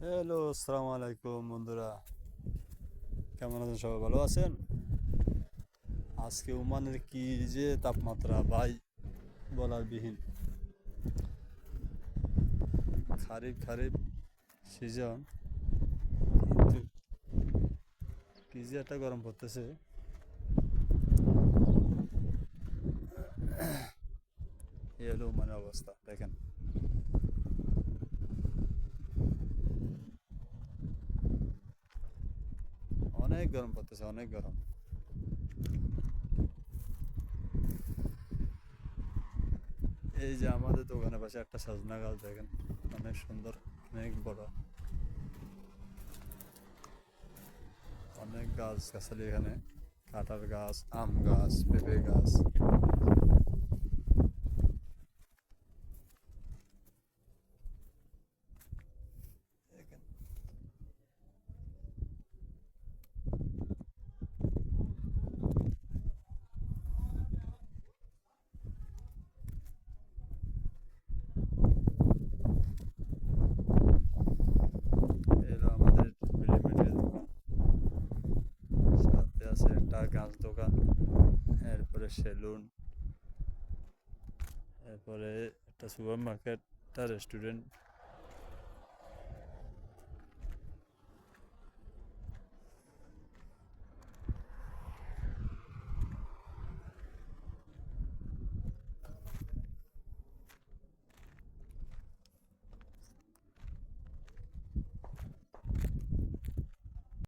Hello আসসালামু আলাইকুম বন্ধুরা। কেমন আছেন সবাই? ভালো আছেন? আজকে ওমানের কি যে তাপমাত্রা, ভাই, বলার বিহীন। খারিফ খারিফ সিজন কিন্তু কি যে একটা গরম পড়তেছে। এই হলো ওমানের অবস্থা, দেখেন। অনেক গরম পড়তেছে, অনেক গরম। এই যে আমাদের দোকানের পাশে একটা সাজনা গাছ দেখেন, অনেক সুন্দর, অনেক বড়। অনেক গাছ, গাছালি এখানে। কাঁঠাল গাছ, আম গাছ, পেঁপে গাছ দেখেন এলো আমাদের রেডিমেডের দোকান সাথে আছে গাছ দোকান এরপরে সেলুন এরপরে একটা সুপার মার্কেট একটা রেস্টুরেন্ট